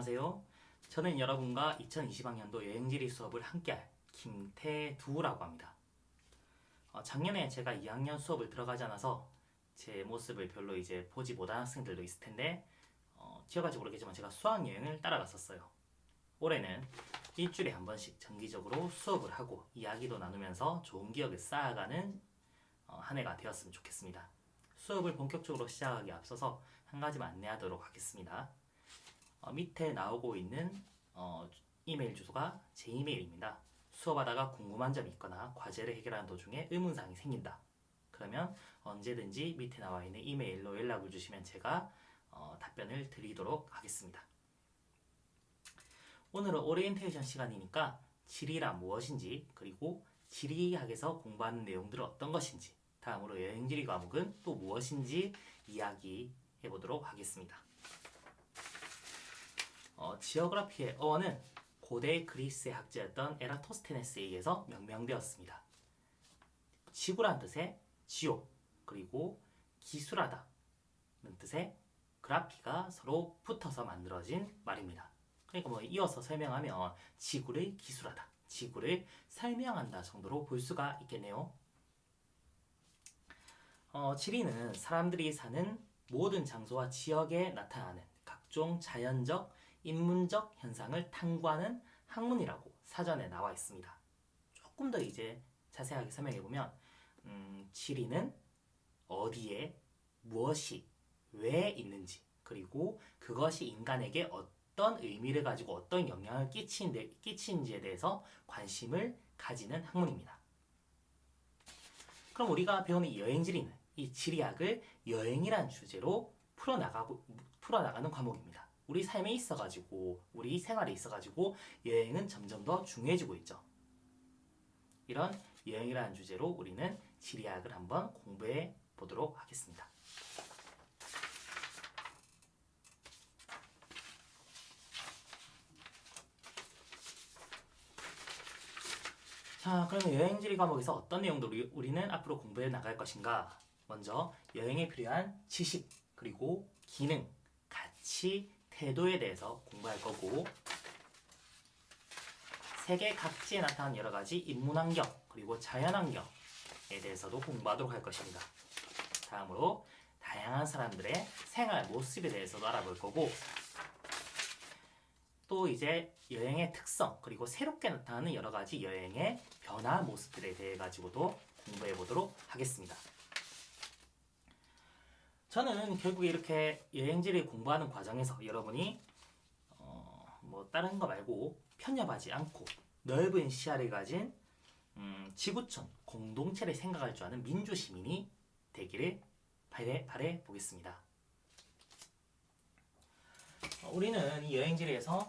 안녕하세요. 저는 여러분과 2020학년도 여행지리 수업을 함께할 김태두라고 합니다. 어, 작년에 제가 2학년 수업을 들어가지 않아서 제 모습을 별로 이제 보지 못한 학생들도 있을 텐데 어, 기억할지 모르겠지만 제가 수학 여행을 따라갔었어요. 올해는 일주일에 한 번씩 정기적으로 수업을 하고 이야기도 나누면서 좋은 기억을 쌓아가는 어, 한 해가 되었으면 좋겠습니다. 수업을 본격적으로 시작하기 앞서서 한 가지만 안내하도록 하겠습니다. 어, 밑에 나오고 있는 어, 이메일 주소가 제 이메일입니다. 수업하다가 궁금한 점이 있거나 과제를 해결하는 도중에 의문사항이 생긴다. 그러면 언제든지 밑에 나와 있는 이메일로 연락을 주시면 제가 어, 답변을 드리도록 하겠습니다. 오늘은 오리엔테이션 시간이니까 지리란 무엇인지 그리고 지리학에서 공부하는 내용들은 어떤 것인지 다음으로 여행지리 과목은 또 무엇인지 이야기해 보도록 하겠습니다. 어, 지오그라피의 어원은 고대 그리스의 학자였던 에라토스테네스에 의해서 명명되었습니다. 지구란 뜻의 지오 그리고 기술하다는 뜻의 그라피가 서로 붙어서 만들어진 말입니다. 그러니까 뭐 이어서 설명하면 지구를 기술하다, 지구를 설명한다 정도로 볼 수가 있겠네요. 어, 지리는 사람들이 사는 모든 장소와 지역에 나타나는 각종 자연적, 인문적 현상을 탐구하는 학문이라고 사전에 나와 있습니다. 조금 더 이제 자세하게 설명해 보면, 음, 지리는 어디에 무엇이 왜 있는지, 그리고 그것이 인간에게 어떤 의미를 가지고 어떤 영향을 끼치는데, 끼치는지에 대해서 관심을 가지는 학문입니다. 그럼 우리가 배우는 이 여행지리는 이 지리학을 여행이란 주제로 풀어나가고, 풀어나가는 과목입니다. 우리 삶에 있어가지고, 우리 생활에 있어가지고, 여행은 점점 더 중요해지고 있죠. 이런 여행이라는 주제로 우리는 지리학을 한번 공부해 보도록 하겠습니다. 자, 그러면 여행지리 과목에서 어떤 내용들을 우리는 앞으로 공부해 나갈 것인가? 먼저 여행에 필요한 지식, 그리고 기능, 가치, 태도에 대해서 공부할 거고 세계 각지에 나타난 여러 가지 인문환경, 그리고 자연환경에 대해서도 공부하도록 할 것입니다. 다음으로 다양한 사람들의 생활 모습에 대해서도 알아볼 거고 또 이제 여행의 특성 그리고 새롭게 나타나는 여러 가지 여행의 변화 모습들에 대해 가지고도 공부해 보도록 하겠습니다. 저는 결국에 이렇게 여행지를 공부하는 과정에서 여러분이 어, 뭐 다른 거 말고 편협하지 않고 넓은 시야를 가진 음, 지구촌 공동체를 생각할 줄 아는 민주 시민이 되기를 바래, 바래 보겠습니다. 어, 우리는 이 여행지리에서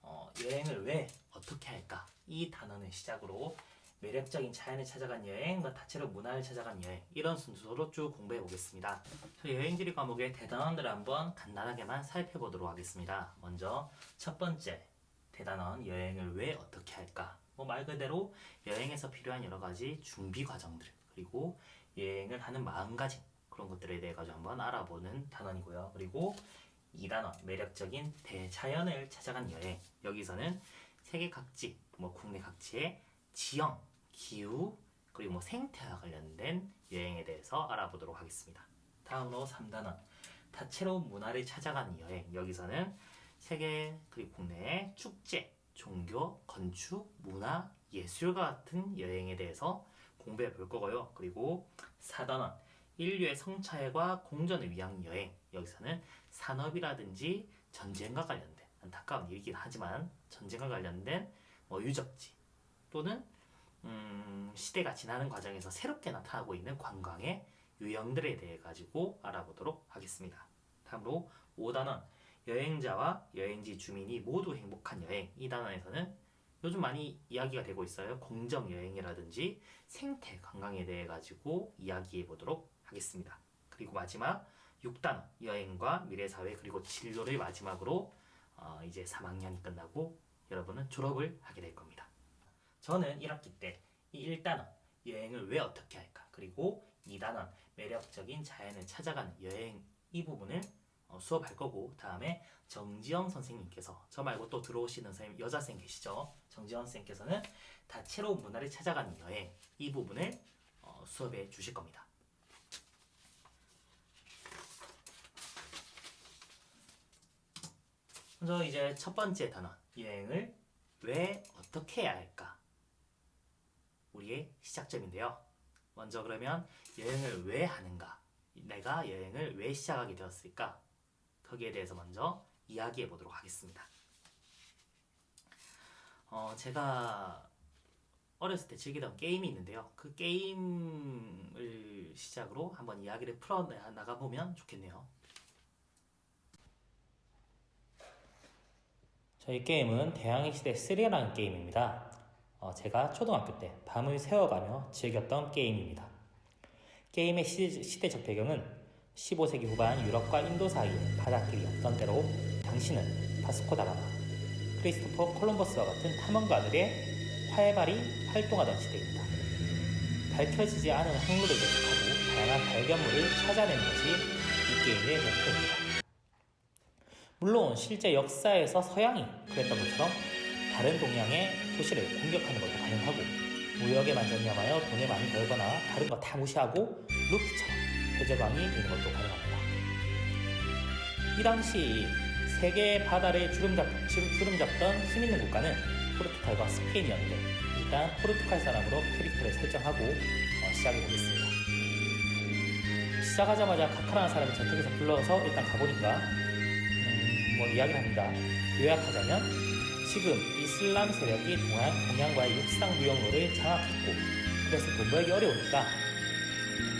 어, 여행을 왜 어떻게 할까 이 단어는 시작으로 매력적인 자연을 찾아간 여행, 뭐 다채로운 문화를 찾아간 여행 이런 순서로 쭉 공부해 보겠습니다. 여행지리 과목의 대단원들을 한번 간단하게만 살펴보도록 하겠습니다. 먼저 첫 번째 대단원 여행을 왜 어떻게 할까? 뭐 말 그대로 여행에서 필요한 여러 가지 준비 과정들 그리고 여행을 하는 마음가짐 그런 것들에 대해 가지고 한번 알아보는 단원이고요. 그리고 2단원 매력적인 대자연을 찾아간 여행 여기서는 세계 각지 뭐 국내 각지의 지형 기후 그리고 뭐 생태와 관련된 여행에 대해서 알아보도록 하겠습니다. 다음으로 3단원 다채로운 문화를 찾아가는 여행 여기서는 세계 그리고 국내의 축제, 종교, 건축, 문화, 예술과 같은 여행에 대해서 공부해 볼 거고요. 그리고 4단원 인류의 성찰과 공전을 위한 여행 여기서는 산업이라든지 전쟁과 관련된 안타까운 일이긴 하지만 전쟁과 관련된 뭐 유적지 또는 음, 시대가 지나는 과정에서 새롭게 나타나고 있는 관광의 유형들에 대해 가지고 알아보도록 하겠습니다. 다음으로 5단원 여행자와 여행지 주민이 모두 행복한 여행 이 단원에서는 요즘 많이 이야기가 되고 있어요. 공정 여행이라든지 생태 관광에 대해 가지고 이야기해 보도록 하겠습니다. 그리고 마지막 6단원 여행과 미래 사회 그리고 진로를 마지막으로 어, 이제 3학년이 끝나고 여러분은 졸업을 하게 될 겁니다. 저는 1학기 때 이 1단원 여행을 왜 어떻게 할까 그리고 2단원 매력적인 자연을 찾아가는 여행 이 부분을 어, 수업할 거고 다음에 정지영 선생님께서 저 말고 또 들어오시는 선생님 여자생 계시죠? 정지영 선생님께서는 다채로운 문화를 찾아가는 여행 이 부분을 어, 수업해 주실 겁니다. 먼저 이제 첫 번째 단어 여행을 왜 어떻게 해야 할까? 우리의 시작점인데요. 먼저 그러면 여행을 왜 하는가? 내가 여행을 왜 시작하게 되었을까? 거기에 대해서 먼저 이야기해 보도록 하겠습니다. 어, 제가 어렸을 때 즐기던 게임이 있는데요. 그 게임을 시작으로 한번 이야기를 풀어 나가 보면 좋겠네요. 저희 게임은 대항해 시대 3라는 게임입니다. 어, 제가 초등학교 때 밤을 새워가며 즐겼던 게임입니다. 게임의 시, 시대적 배경은 15세기 후반 유럽과 인도 사이에 바닷길이 없던 때로 당신은 바스코 다가마, 크리스토퍼 콜럼버스와 같은 탐험가들의 활발히 활동하던 시대입니다. 밝혀지지 않은 항로를 계속하고 다양한 발견물을 찾아내는 것이 이 게임의 목표입니다. 물론 실제 역사에서 서양이 그랬던 것처럼 다른 동양의 도시를 공격하는 것도 가능하고 무역에 만전념하여 돈을 많이 벌거나 다른 거 다 무시하고 루피처럼 해적왕이 되는 것도 가능합니다. 이 당시 세계의 바다를 주름잡, 주름잡던 힘 있는 국가는 포르투갈과 스페인이었는데 일단 포르투갈 사람으로 캐릭터를 설정하고 어, 시작해 보겠습니다. 시작하자마자 카카라는 사람이 저택에서 불러서 일단 가보니까 음, 뭐 이야기를 합니다. 요약하자면 지금 이슬람 세력이 동안 동양과의 육상 무역로를 장악했고 그래서 돈 벌기 어려우니까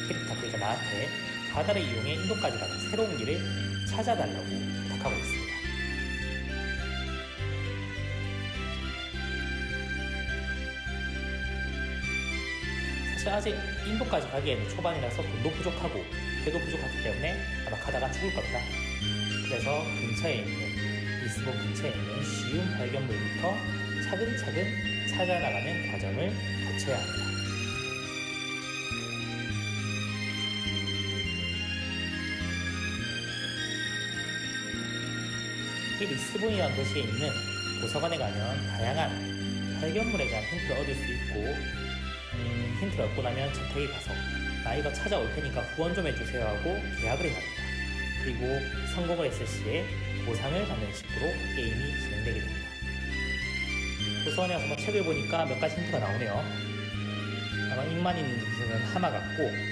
캐릭터 그러니까 나한테 바다를 이용해 인도까지 가는 새로운 길을 찾아달라고 부탁하고 있습니다. 아직 인도까지 가기에는 초반이라서 돈도 부족하고 배도 부족하기 때문에 아마 가다가 죽을 겁니다. 그래서 근처에 있는 리스본 근처에 있는 쉬운 발견물부터 차근차근 찾아나가는 과정을 거쳐야 합니다. 이 리스본이라는 도시에 있는 도서관에 가면 다양한 발견물에 대한 힌트를 얻을 수 있고 음, 힌트를 얻고 나면 저택에 가서 나 이거 찾아올 테니까 후원 좀 해주세요 하고 계약을 해야 합니다. 그리고 성공을 했을 시에 보상을 받는 식으로 게임이 진행되게 됩니다. 도서관에 가서 뭐 책을 보니까 몇 가지 힌트가 나오네요. 아마 입만 있는 무슨 하마 같고 음,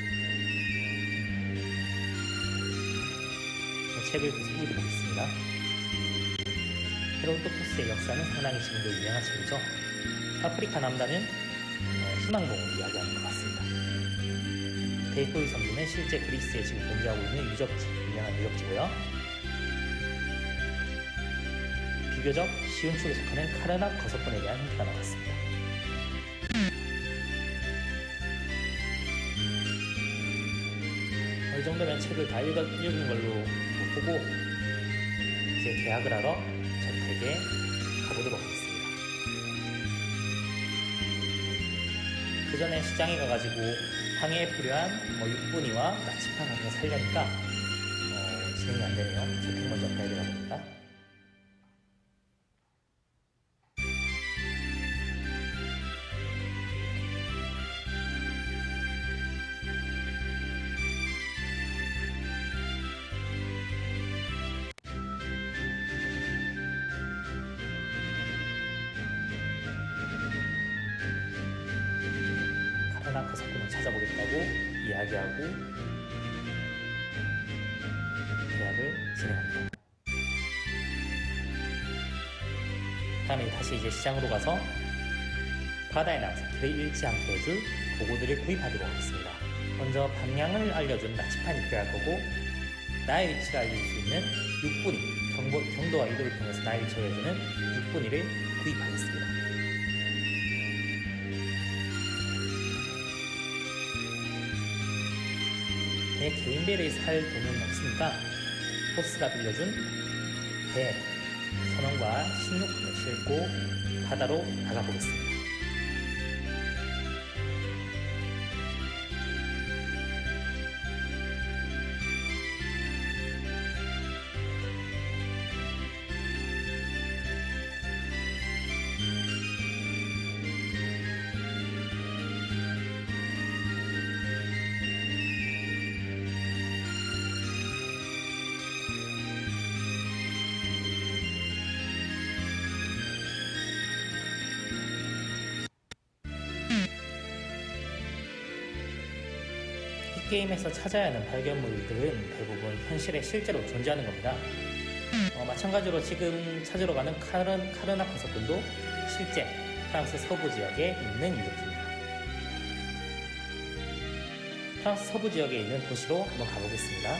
책을 계속 읽어보겠습니다. 헤로도토스의 역사는 상당히 지금도 유명한 책이죠. 아프리카 남단은 어, 희망봉을 이야기하는 것 같습니다. 데이포이 섬기는 실제 그리스에 지금 존재하고 있는 유적지, 유명한 유적지고요. 비교적 쉬운 축에 속하는 카르낙 거석권에 대한 힌트가 나왔습니다. 어, 이 정도면 책을 다 읽어, 읽은 걸로 보고 이제 계약을 하러 저택에 가보도록 하겠습니다. 그 전에 시장에 가가지고 항해에 필요한 뭐 육분이와 나치판 같은 거 살려니까 어, 진행이 안 되네요. 저택 먼저 가야 되나 봅니다. 이야기하고 계약을 진행합니다. 다음에 다시 이제 시장으로 가서 나가서 길을 잃지 않게 해줄 도구들을 구입하도록 하겠습니다. 먼저 방향을 알려준 나치판이 필요할 거고 나의 위치를 알릴 수 있는 육분이 경보, 경도와 이도를 통해서 나의 위치를 알려주는 육분이를 구입하겠습니다. 내 개인 배를 살 돈은 없으니까 보스가 빌려준 배, 선원과 식료품을 싣고 바다로 나가보겠습니다. 게임에서 찾아야 하는 발견물들은 대부분 현실에 실제로 존재하는 겁니다. 어, 마찬가지로 지금 찾으러 가는 카른, 카르나코 석군도 실제 프랑스 서부 지역에 있는 유적지입니다. 프랑스 서부 지역에 있는 도시로 한번 가보겠습니다.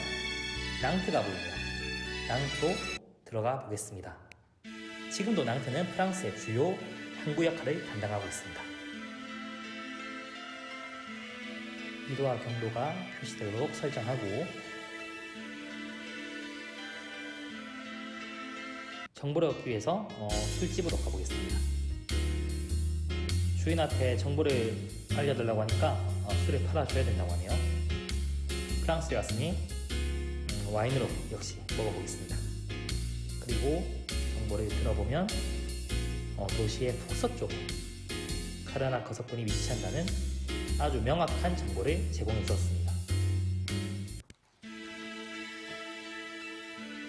낭트가 보이네요. 낭트로 들어가 보겠습니다. 지금도 낭트는 프랑스의 주요 항구 역할을 담당하고 있습니다. 이도와 경로가 표시되도록 설정하고 정보를 얻기 위해서 어, 술집으로 가보겠습니다. 주인한테 정보를 알려달라고 하니까 어, 술을 팔아줘야 된다고 하네요. 프랑스에 왔으니 음, 와인으로 역시 먹어보겠습니다. 그리고 정보를 들어보면 어, 도시의 북서쪽 카르나커 석군이 위치한다는 아주 명확한 정보를 제공해 주었습니다.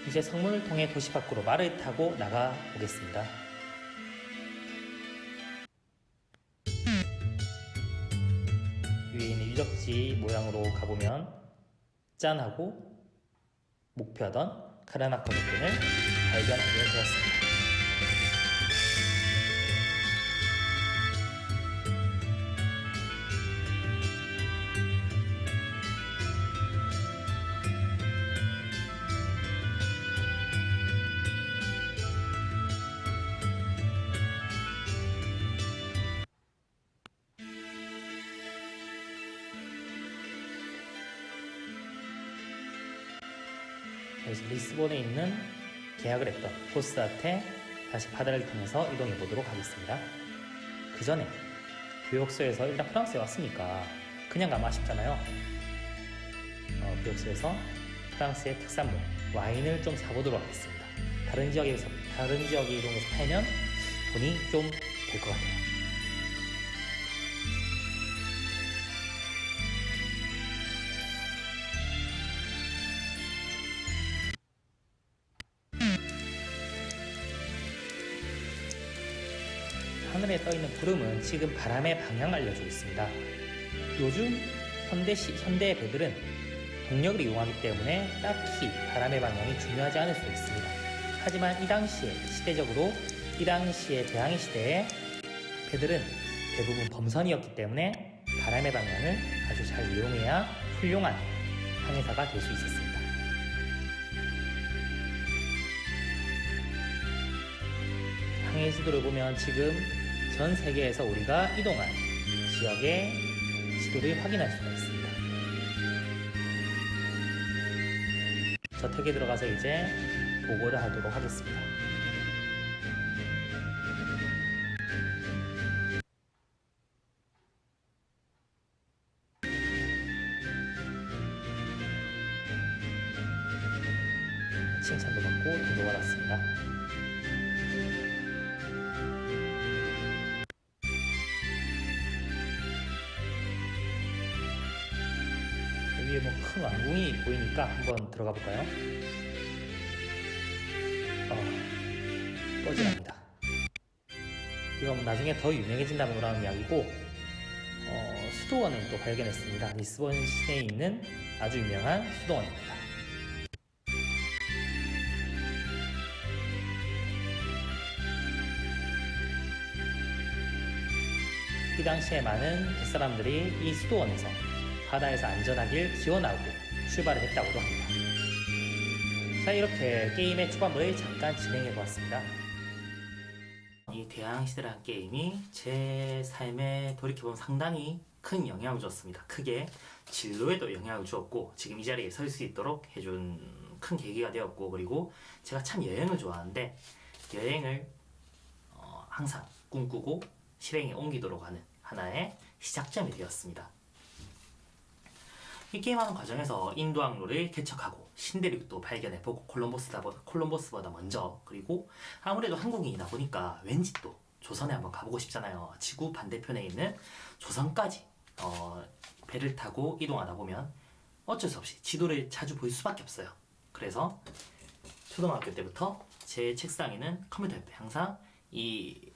이제 성문을 통해 도시 밖으로 말을 타고 나가 보겠습니다. 위에 있는 유적지 모양으로 가보면 짠하고 목표하던 카르나커 석군을 발견하게 되었습니다. 포스한테 다시 바다를 통해서 이동해 보도록 하겠습니다. 그 전에 교역소에서 일단 프랑스에 왔으니까 그냥 가면 아쉽잖아요. 어, 교역소에서 프랑스의 특산물 와인을 좀 사보도록 하겠습니다. 다른 지역에서 다른 지역에 이동해서 팔면 돈이 좀 될 것 같아요. 하늘에 떠 있는 구름은 지금 바람의 방향을 알려주고 있습니다. 요즘 현대시, 현대의 배들은 동력을 이용하기 때문에 딱히 바람의 방향이 중요하지 않을 수 있습니다. 하지만 이 당시에 시대적으로 이 당시에 대항해 시대에 배들은 대부분 범선이었기 때문에 바람의 방향을 아주 잘 이용해야 훌륭한 항해사가 될 수 있었습니다. 항해 지도를 보면 지금 전 세계에서 우리가 이동한 지역의 지도를 확인할 수가 있습니다. 저택에 들어가서 이제 보고를 하도록 하겠습니다. 들어가 볼까요? 어, 꺼지랍니다. 이건 나중에 더 유명해진다는 거라는 이야기고 어, 수도원을 또 발견했습니다. 리스본 시내에 있는 아주 유명한 수도원입니다. 이 당시에 많은 뱃사람들이 이 수도원에서 바다에서 안전하길 기원하고 출발을 했다고도 합니다. 자 이렇게 게임의 초반부를 잠깐 진행해 보았습니다. 이 대항시대라는 게임이 제 삶에 돌이켜보면 상당히 큰 영향을 줬습니다. 크게 진로에도 영향을 주었고 지금 이 자리에 설 수 있도록 해준 큰 계기가 되었고 그리고 제가 참 여행을 좋아하는데 여행을 어, 항상 꿈꾸고 실행에 옮기도록 하는 하나의 시작점이 되었습니다. 이 게임하는 과정에서 인도 항로를 개척하고 신대륙도 발견해보고 콜럼버스보다, 콜럼버스보다 먼저 그리고 아무래도 한국인이다 보니까 왠지 또 조선에 한번 가보고 싶잖아요. 지구 반대편에 있는 조선까지 어, 배를 타고 이동하다 보면 어쩔 수 없이 지도를 자주 볼 수밖에 없어요. 그래서 초등학교 때부터 제 책상에는 컴퓨터 옆에 항상 이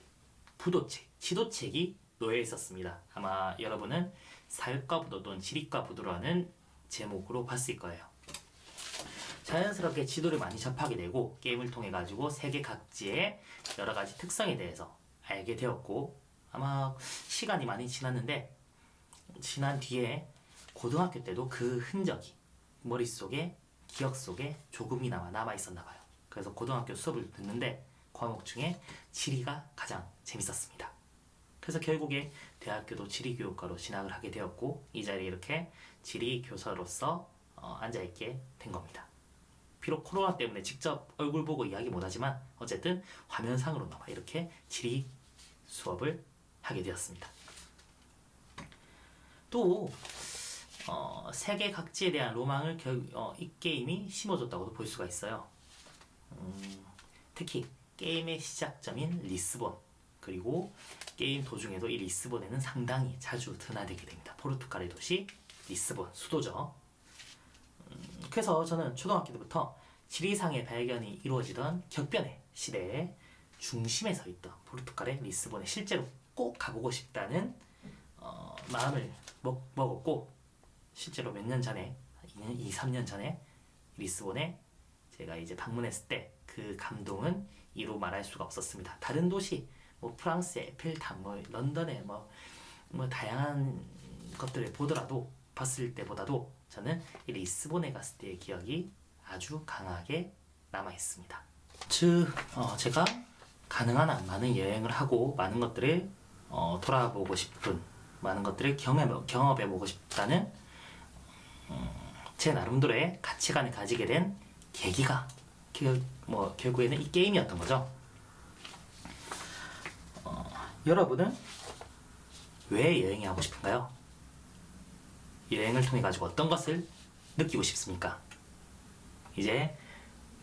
부도책, 지도책이 놓여 있었습니다. 아마 여러분은 사육과 부도 또는 지리과 부도라는 제목으로 봤을 거예요. 자연스럽게 지도를 많이 접하게 되고 게임을 통해 가지고 세계 각지의 여러 가지 특성에 대해서 알게 되었고 아마 시간이 많이 지났는데 지난 뒤에 고등학교 때도 그 흔적이 머릿속에 기억 속에 조금이나마 남아 있었나 봐요. 그래서 고등학교 수업을 듣는데 과목 중에 지리가 가장 재밌었습니다. 그래서 결국에 대학교도 지리교육과로 진학을 하게 되었고 이 자리에 이렇게 지리 교사로서 어, 앉아 있게 된 겁니다. 비록 코로나 때문에 직접 얼굴 보고 이야기 못하지만 어쨌든 화면상으로나마 이렇게 지리 수업을 하게 되었습니다. 또 어, 세계 각지에 대한 로망을 결, 어, 이 게임이 심어줬다고도 볼 수가 있어요. 음, 특히 게임의 시작점인 리스본 그리고 게임 도중에도 이 리스본에는 상당히 자주 드나들게 됩니다. 포르투갈의 도시 리스본 수도죠. 음, 그래서 저는 초등학교 때부터 지리상의 발견이 이루어지던 격변의 시대의 중심에 서 있던 포르투갈의 리스본에 실제로 꼭 가보고 싶다는 어, 마음을 먹, 먹었고 실제로 몇 년 전에 2년, 2, 3년 전에 리스본에 제가 이제 방문했을 때 그 감동은 이루 말할 수가 없었습니다. 다른 도시 뭐 프랑스의 에펠탑 뭐 런던의 뭐, 뭐 다양한 것들을 보더라도 봤을 때보다도 저는 이 리스본에 갔을 때의 기억이 아주 강하게 남아 있습니다. 즉 어, 제가 가능한 한 많은 여행을 하고 많은 것들을 어, 돌아보고 싶은 많은 것들을 경험해 경험해 보고 싶다는 음, 제 나름대로의 가치관을 가지게 된 계기가 결, 뭐 결국에는 이 게임이었던 거죠. 어, 여러분은 왜 여행이 하고 싶은가요? 여행을 통해 가지고 어떤 것을 느끼고 싶습니까? 이제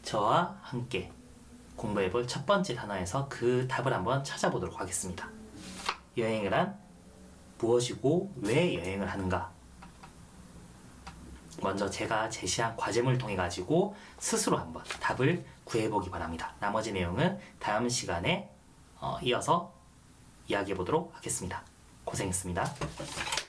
저와 함께 공부해 볼 첫 번째 단어에서 그 답을 한번 찾아보도록 하겠습니다. 여행을 한 무엇이고 왜 여행을 하는가? 먼저 제가 제시한 과제물 통해 가지고 스스로 한번 답을 구해 보기 바랍니다. 나머지 내용은 다음 시간에 어, 이어서 이야기해 보도록 하겠습니다. 고생했습니다.